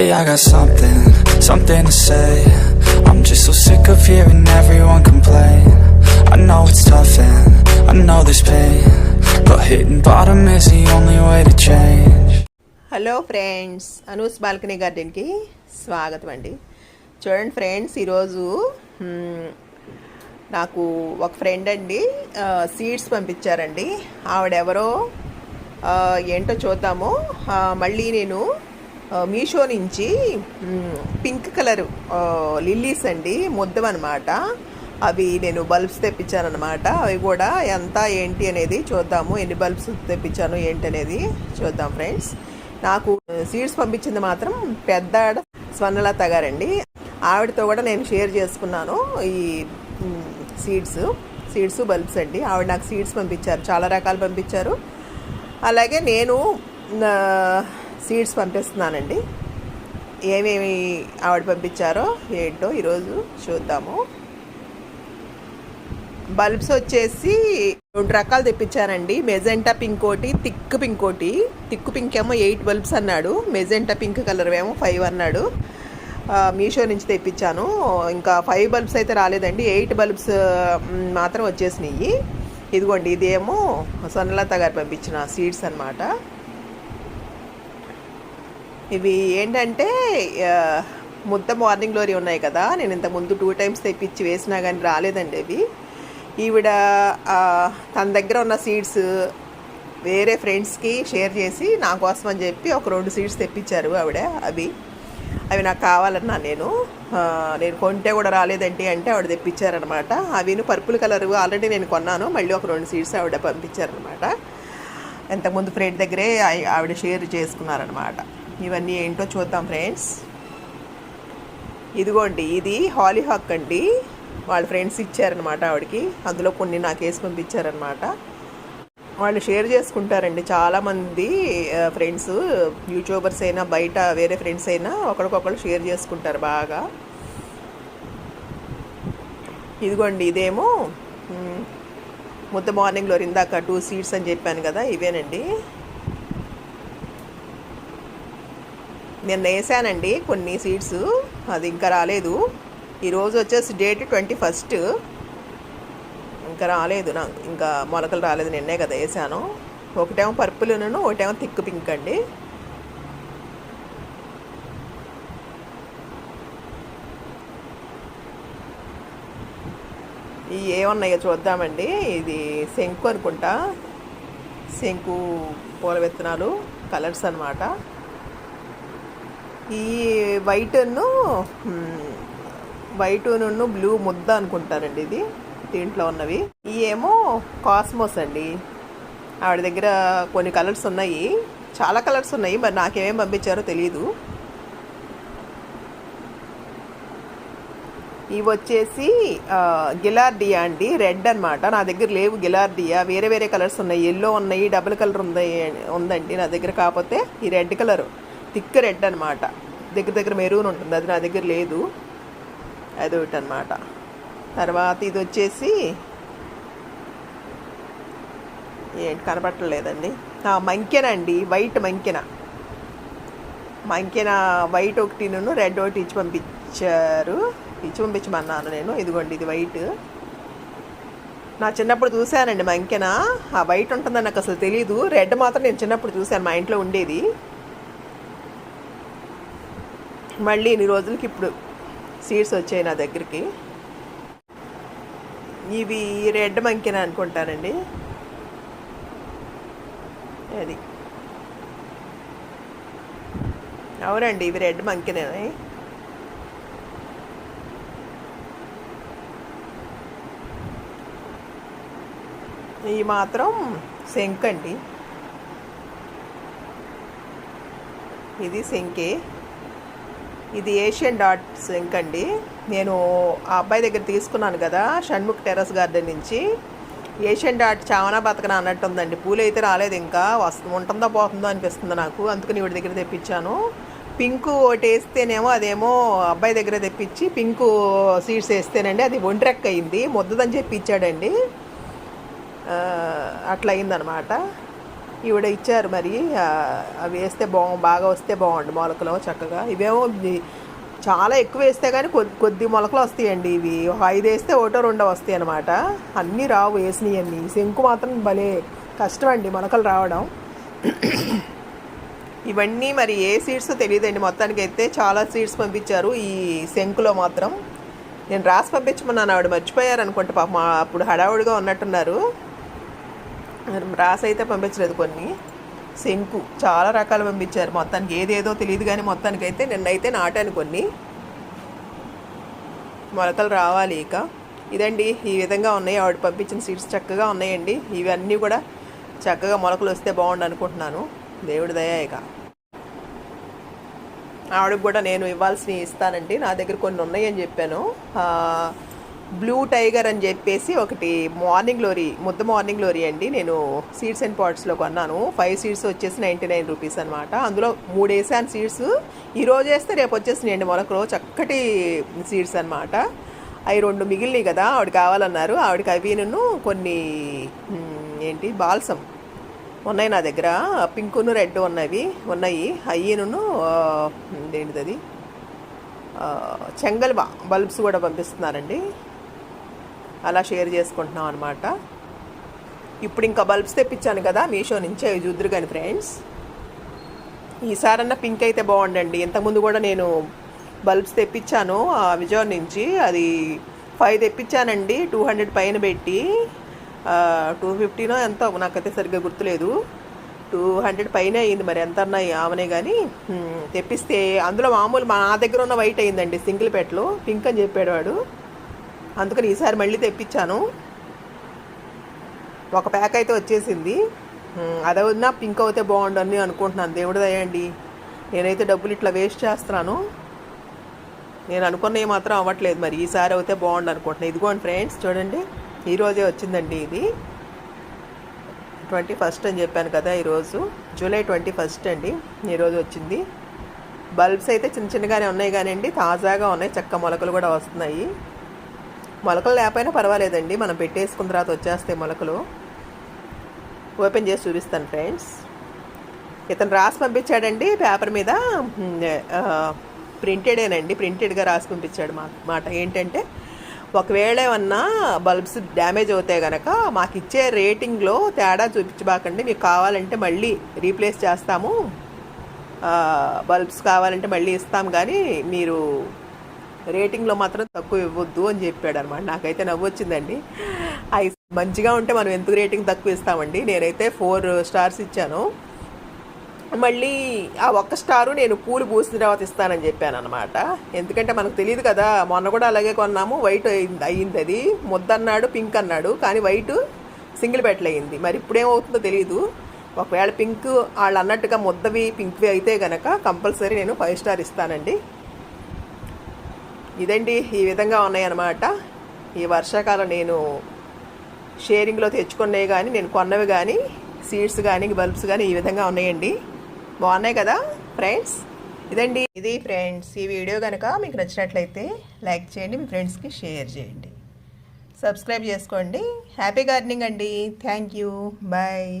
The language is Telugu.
Hey, I got something, something to say. I'm just so sick of hearing everyone complain. I know it's tough and I know there's pain. But hitting bottom is the only way to change. Hello friends Anu's balcony గార్డెన్కి స్వాగతం అండి చూడండి ఫ్రెండ్స్ ఈరోజు మ్, నాకు ఒక ఫ్రెండ్ అండి సీడ్స్ పంపించారండి ఆవిడెవరో ఏంటో చూద్దాము మళ్ళీ నేను మీషో నుంచి పింక్ కలర్ లిల్లీస్ అండి ముద్దమన్నమాట అవి నేను బల్బ్స్ తెప్పించానమాట అవి కూడా ఎంత ఏంటి అనేది చూద్దాము. ఎన్ని బల్బ్స్ తెప్పించాను ఏంటి అనేది చూద్దాం ఫ్రెండ్స్. నాకు సీడ్స్ పంపించింది మాత్రం పెద్ద స్వర్ణలత గారండి. ఆవిడతో కూడా నేను షేర్ చేసుకున్నాను ఈ సీడ్స్ సీడ్స్ బల్బ్స్ అండి. ఆవిడ నాకు సీడ్స్ పంపించారు చాలా రకాలు పంపించారు. అలాగే నేను సీడ్స్ పంపిస్తున్నానండి. ఏమేమి ఆవిడ పంపించారో ఏంటో ఈరోజు చూద్దాము. బల్బ్స్ వచ్చేసి రెండు రకాలు తెప్పించానండి మెజెంటా పింక్ ఒకటి థిక్ పింక్ ఒకటి. థిక్ పింక్ ఏమో ఎయిట్ బల్బ్స్ అన్నాడు. మెజెంటా పింక్ కలర్ ఏమో ఫైవ్ అన్నాడు. మీషో నుంచి తెప్పించాను. ఇంకా ఫైవ్ బల్బ్స్ అయితే రాలేదండి. ఎయిట్ బల్బ్స్ మాత్రం వచ్చేసినాయి. ఇదిగోండి ఇదేమో సన్నలత గారు పంపించిన సీడ్స్ అన్నమాట. ఇవి ఏంటంటే ముద్ద మార్నింగ్ గ్లోరీ ఉన్నాయి కదా. నేను ఇంత ముందు టూ టైమ్స్ తెప్పించి వేసినా కానీ రాలేదండి అవి ఈవిడ తన దగ్గర ఉన్న సీడ్స్ వేరే ఫ్రెండ్స్కి షేర్ చేసి నా కోసం అని చెప్పి ఒక రెండు సీడ్స్ తెప్పించారు ఆవిడ అవి. అవి నాకు కావాలన్నా నేను. నేను కొంటే కూడా రాలేదండి అంటే ఆవిడ తెప్పించారనమాట అవిను పర్పుల్ కలర్ ఆల్రెడీ నేను కొన్నాను. మళ్ళీ ఒక రెండు సీడ్స్ ఆవిడ పంపించారనమాట ఇంతకుముందు ఫ్రెండ్ దగ్గరే ఆవిడ షేర్ చేసుకున్నారనమాట ఇవన్నీ ఏంటో చూద్దాం ఫ్రెండ్స్. ఇదిగోండి ఇది హాలీ హాక్ అండి. వాళ్ళ ఫ్రెండ్స్ ఇచ్చారనమాట ఆవిడకి. అందులో కొన్ని నాకు వేసి పంపించారనమాట వాళ్ళు షేర్ చేసుకుంటారండి. చాలామంది ఫ్రెండ్స్ యూట్యూబర్స్ అయినా బయట వేరే ఫ్రెండ్స్ అయినా ఒకరికొకరు షేర్ చేసుకుంటారు బాగా. ఇదిగోండి ఇదేమో ముద్ద మార్నింగ్లో ఇందాక టూ సీట్స్ అని చెప్పాను కదా ఇవేనండి. నేను వేసానండి కొన్ని సీడ్స్. అది ఇంకా రాలేదు. ఈరోజు వచ్చేసి డేట్ ట్వంటీ ఫస్ట్. ఇంకా రాలేదు నాకు. ఇంకా మొలకలు రాలేదు నిన్నే కదా వేసాను. ఒకటేమో పర్పుల్ను ఒకటేమో థిక్ పింక్ అండి. ఇవి ఏమున్నాయో చూద్దామండి. ఇది శంకు అనుకుంటా. శంకు పూల విత్తనాలు కలర్స్ అన్నమాట. ఈ వైట్ను వైట్ బ్లూ ముద్ద అనుకుంటారండి ఇది దీంట్లో ఉన్నవి. ఈ ఏమో కాస్మోస్ అండి. ఆవిడ దగ్గర కొన్ని కలర్స్ ఉన్నాయి. చాలా కలర్స్ ఉన్నాయి మరి నాకేమేం పంపించారో తెలియదు ఇవి వచ్చేసి గిలార్డియా అండి. రెడ్ అన్నమాట. నా దగ్గర లేవు గిలార్డియా. వేరే వేరే కలర్స్ ఉన్నాయి. ఎల్లో ఉన్నాయి డబుల్ కలర్ ఉంది ఉందండి నా దగ్గర. కాకపోతే ఈ రెడ్ కలర్. థిక్ రెడ్ అనమాట దగ్గర దగ్గర మెరూన్ ఉంటుంది. అది నా దగ్గర లేదు. అది ఒకటి అనమాట తర్వాత ఇది వచ్చేసి ఏంటి? కనపట్టలేదండి ఆ, మంకెన అండి. వైట్ మంకెన. మంకెన వైట్ ఒకటిను రెడ్ ఒకటి ఇచ్చి పంపించారు. ఇచ్చి పంపించమన్నాను నేను. ఇదిగోండి ఇది వైట్. నా చిన్నప్పుడు చూశానండి మంకెన. ఆ వైట్ ఉంటుందని నాకు అసలు తెలియదు రెడ్ మాత్రం నేను చిన్నప్పుడు చూశాను మా ఇంట్లో ఉండేది. మళ్ళీ ఇన్ని రోజులకి ఇప్పుడు సీడ్స్ వచ్చాయి నా దగ్గరికి. ఇవి రెడ్ మంకిన అనుకుంటానండి. అది. అవునండి ఇవి రెడ్ మంకినే. ఇవి మాత్రం శంక్ అండి. ఇది శంకే ఇది ఏషియన్ డాట్ సింక్ అండి. నేను ఆ అబ్బాయి దగ్గర తీసుకున్నాను కదా షణ్ముఖ్ టెర్రస్ గార్డెన్ నుంచి. ఏషియన్ డాట్ చావనా బతకన అన్నట్టు ఉందండి పూలు అయితే రాలేదు ఇంకా. వస్తు ఉంటుందో పోతుందో అనిపిస్తుంది నాకు. అందుకని వీడి దగ్గర తెప్పించాను. పింక్ ఒకటి వేస్తేనేమో అదేమో అబ్బాయి దగ్గర తెప్పించి పింక్ సీడ్స్ వేస్తేనండి అది ఒంట్రెక్ అయింది ముద్దదని చెప్పి ఇచ్చాడండి. అట్లా అయిందనమాట ఈవిడ ఇచ్చారు మరి. అవి వేస్తే బాగు బాగా వస్తే బాగుండు మొలకలు చక్కగా. ఇవేమో చాలా ఎక్కువ వేస్తే కానీ కొద్ది కొద్ది మొలకలు వస్తాయండి ఇవి. ఒక ఐదు వేస్తే ఒకటో రెండో వస్తాయి అనమాట అన్నీ రావు వేసినవి శంకు మాత్రం భలే కష్టం అండి మొలకలు రావడం. ఇవన్నీ మరి ఏ సీడ్స్ తెలియదండి మొత్తానికి అయితే చాలా సీడ్స్ పంపించారు ఈ శంకులో మాత్రం. నేను రాసి పంపించమన్నాను ఆవిడ మర్చిపోయారు అనుకుంటే పాప అప్పుడు హడావుడిగా ఉన్నట్టున్నారు. రాసి అయితే పంపించలేదు కొన్ని. శంకు చాలా రకాలు పంపించారు. మొత్తానికి ఏదేదో తెలియదు కానీ మొత్తానికి అయితే నిన్నైతే నాటాను కొన్ని. మొలకలు రావాలి ఇక. ఇదండి ఈ విధంగా ఉన్నాయి. ఆవిడ పంపించిన సీడ్స్ చక్కగా ఉన్నాయండి. ఇవన్నీ కూడా చక్కగా మొలకలు వస్తే బాగుండు అనుకుంటున్నాను. దేవుడి దయా ఇక. ఆవిడకి కూడా నేను ఇవ్వాల్సినవి ఇస్తానండి. నా దగ్గర కొన్ని ఉన్నాయని చెప్పాను. బ్లూ టైగర్ అని చెప్పేసి ఒకటి మార్నింగ్ లోరీ ముద్ద మార్నింగ్ లోరీ అండి. నేను సీడ్స్ అండ్ పాట్స్లో కొన్నాను. ఫైవ్ సీడ్స్ వచ్చేసి నైంటీ నైన్ రూపీస్ అనమాట అందులో మూడు వేసాను సీడ్స్ ఈ రోజు వేస్తే రేపు వచ్చేసినాయండి. మొలకలు చక్కటి సీడ్స్ అనమాట అవి రెండు మిగిలినాయి కదా ఆవిడ కావాలన్నారు. ఆవిడకి అవిను కొన్ని ఏంటి బాల్సం ఉన్నాయి నా దగ్గర. పింకును రెడ్ ఉన్నవి ఉన్నాయి. అయ్యను ఏంటిది అది చెంగల్ బల్బ్స్ కూడా పంపిస్తున్నారండి. అలా షేర్ చేసుకుంటున్నాం అనమాట ఇప్పుడు ఇంకా బల్బ్స్ తెప్పించాను కదా మీషో నుంచి అవి చూద్దరు కానీ ఫ్రెండ్స్. ఈసారన్నా పింక్ అయితే బాగుండండి. ఇంతకుముందు కూడా నేను బల్బ్స్ తెప్పించాను ఆ విజయవాడ నుంచి. అది ఫైవ్ తెప్పించానండి టూ హండ్రెడ్ పైన పెట్టి. టూ ఫిఫ్టీనో ఎంత నాకైతే సరిగ్గా గుర్తులేదు. టూ హండ్రెడ్ పైన అయింది మరి ఎంత అన్నా ఆమెనే కానీ తెప్పిస్తే అందులో మామూలు మా దగ్గర ఉన్న వైట్ అయిందండి సింగిల్ పెట్లో. పింక్ అని చెప్పాడు వాడు. అందుకని ఈసారి మళ్ళీ తెప్పించాను. ఒక ప్యాక్ అయితే వచ్చేసింది. ఉమ్, పింక్ అవుతే బాగుండని అనుకుంటున్నాను. దేవుడు దయండి నేనైతే డబ్బులు ఇట్లా వేస్ట్ చేస్తున్నాను. నేను అనుకున్నవి మాత్రం అవ్వట్లేదు మరి. ఈసారి అయితే బాగుండు అనుకుంటున్నాను ఇదిగోండి ఫ్రెండ్స్ చూడండి. ఈరోజే వచ్చిందండి ఇది. ట్వంటీ ఫస్ట్ అని చెప్పాను కదా ఈరోజు. జూలై ట్వంటీ ఫస్ట్ అండి ఈరోజు వచ్చింది. బల్బ్స్ అయితే చిన్న చిన్నగానే ఉన్నాయి కానివ్వండి తాజాగా ఉన్నాయి. చక్క మొలకలు కూడా వస్తున్నాయి. మొలకలు లేకపోయినా పర్వాలేదండి. మనం పెట్టేసుకున్న తర్వాత వచ్చేస్తాయి మొలకలు. ఓపెన్ చేసి చూపిస్తాను ఫ్రెండ్స్ ఇతను రాసి పంపించాడండి పేపర్ మీద. ప్రింటెడేనండి. ప్రింటెడ్గా రాసి పంపించాడు మా మాట. ఏంటంటే ఒకవేళ ఏమన్నా బల్బ్స్ డ్యామేజ్ అవుతాయి కనుక మాకు ఇచ్చే రేటింగ్లో తేడా చూపించబాకండి. మీకు కావాలంటే మళ్ళీ రీప్లేస్ చేస్తాము. బల్బ్స్ కావాలంటే మళ్ళీ ఇస్తాం. కానీ మీరు రేటింగ్లో మాత్రం తక్కువ ఇవ్వద్దు అని చెప్పాడు అనమాట నాకైతే నవ్వు వచ్చిందండి అవి మంచిగా ఉంటే మనం ఎందుకు రేటింగ్ తక్కువ ఇస్తామండి? నేనైతే ఫోర్ స్టార్స్ ఇచ్చాను. మళ్ళీ ఆ ఒక్క స్టారు నేను పూలు పూసిన తర్వాత ఇస్తానని చెప్పాను అనమాట ఎందుకంటే మనకు తెలియదు కదా మొన్న కూడా అలాగే కొన్నాము. వైట్ అయింది అయ్యింది అది. ముద్ద అన్నాడు పింక్ అన్నాడు. కానీ వైట్ సింగిల్ బెట్లు అయ్యింది. మరి ఇప్పుడేమవుతుందో తెలియదు ఒకవేళ పింక్ వాళ్ళు అన్నట్టుగా ముద్దవి పింక్వి అయితే కనుక కంపల్సరీ నేను ఫైవ్ స్టార్ ఇస్తానండి. ఇదండి ఈ విధంగా ఉన్నాయన్నమాట. ఈ వర్షాకాలం నేను షేరింగ్లో తెచ్చుకున్నవి కానీ నేను కొన్నవి కానీ సీడ్స్ కానీ బల్బ్స్ కానీ ఈ విధంగా ఉన్నాయండి. బాగున్నాయి కదా ఫ్రెండ్స్? ఇదండి ఇది ఫ్రెండ్స్ ఈ వీడియో కనుక మీకు నచ్చినట్లయితే లైక్ చేయండి మీ ఫ్రెండ్స్కి షేర్ చేయండి. సబ్స్క్రైబ్ చేసుకోండి. హ్యాపీ గార్డెనింగ్ అండి. Thank you. బాయ్.